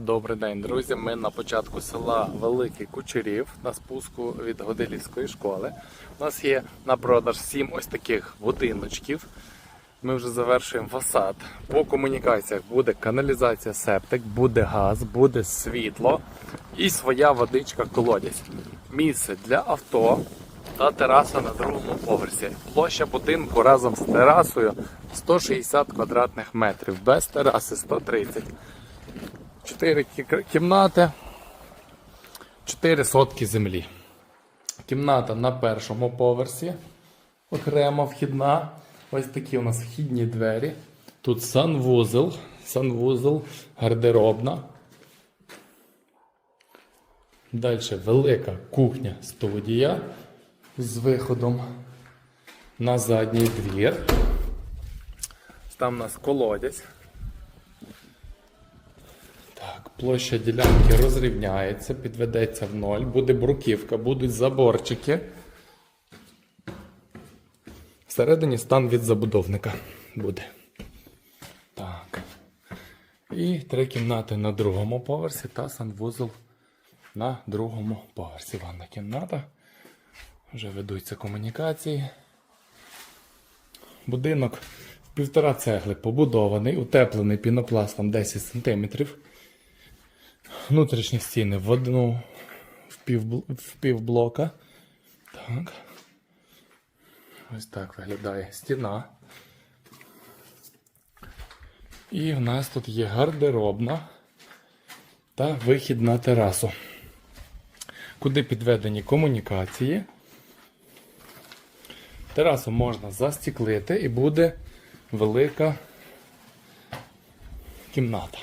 Добрий день, друзі. Ми на початку села Великий Кучерів на спуску від Годилівської школи. У нас є на продаж 7 ось таких будиночків. Ми вже завершуємо фасад. По комунікаціях буде каналізація септик, буде газ, буде світло і своя водичка колодязь. Місце для авто та тераса на другому поверсі. Площа будинку разом з терасою 160 квадратних метрів, без тераси 130. Чотири кі- кімнати, 4 сотки землі. Кімната на першому поверсі, окремо вхідна. Ось такі у нас вхідні двері. Тут санвузол, санвузол, гардеробна. Далі велика кухня студія з виходом на задній двір. Там у нас колодязь. Так, площа ділянки розрівняється, підведеться в ноль, буде бруківка, будуть заборчики. Всередині стан від забудовника буде. Так. І три кімнати на другому поверсі та санвузол на другому поверсі. Ванна кімната. Вже ведуться комунікації. Будинок в півтора цегли побудований, утеплений пінопластом 10 см. Внутрішні стіни в одну в пів, в півблока. Так. Ось так виглядає стіна. І в нас тут є гардеробна та вихід на терасу, куди підведені комунікації. Терасу можна застіклити і буде велика кімната.